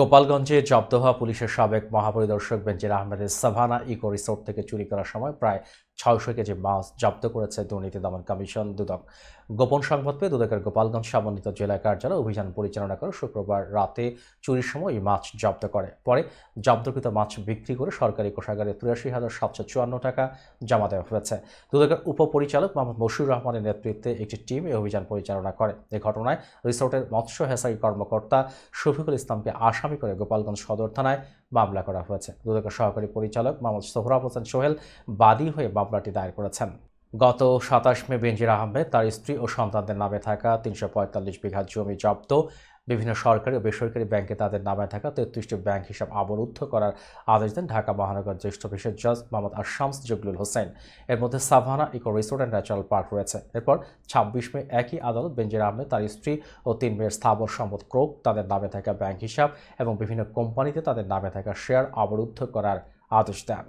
গোপালগঞ্জে জব্দ হওয়া পুলিশের সাবেক মহাপরিদর্শক বেঞ্জির আহমেদের সাভানা ইকো রিসোর্ট থেকে চুরি করার সময় প্রায় ছয়শো কেজি মাছ জব্দ করেছে দুর্নীতি দমন কমিশন দুদক। গোপন সংবাদ পেয়ে দুদকের গোপালগঞ্জ সমন্বিত জেলা কার্যালয় অভিযান পরিচালনা করে শুক্রবার রাতে চুরির সময় এই মাছ জব্দ করে। পরে জব্দকৃত মাছ বিক্রি করে সরকারি কোষাগারে তিরাশি হাজার সাতশো চুয়ান্ন টাকা জমা দেওয়া হয়েছে। দুদকের উপপরিচালক মোহাম্মদ মশিউর রহমানের নেতৃত্বে একটি টিম এই অভিযান পরিচালনা করে। এ ঘটনায় রিসোর্টের মৎস্য হেসারি কর্মকর্তা শফিকুল ইসলামকে আসামি করে গোপালগঞ্জ সদর থানায় মামলা করা হয়েছে। দুদকের সহকারী পরিচালক মোহাম্মদ সোহরাব হোসেন সোহেল বাদী হয়ে মামলাটি দায়ের করেছেন। গত সাতাশ মে বেনজির আহমেদ তার স্ত্রী ও সন্তানদের নামে থাকা তিনশো পঁয়তাল্লিশ বিঘা জমি জব্দ। বিভিন্ন সরকারি ও বেসরকারি ব্যাংকে তাদের নামে থাকা তেত্রিশটি ব্যাংক হিসাব অবরুদ্ধ করার আদেশ দেন ঢাকা মহানগর জ্যেষ্ঠ বিশেষ জজ মোহাম্মদ আশামস জগলুল হোসেন। এর মধ্যে Savanna eco resort and natural park রয়েছে। এরপর ছাব্বিশ মে একই আদালত বেনজির আহমেদ, তার স্ত্রী ও তিন মেয়ের স্থাবর সম্পদ ক্রোক তাদের নামে থাকা ব্যাংক হিসাব এবং বিভিন্ন কোম্পানিতে তাদের নামে থাকা শেয়ার অবরুদ্ধ করার আদেশ দেন।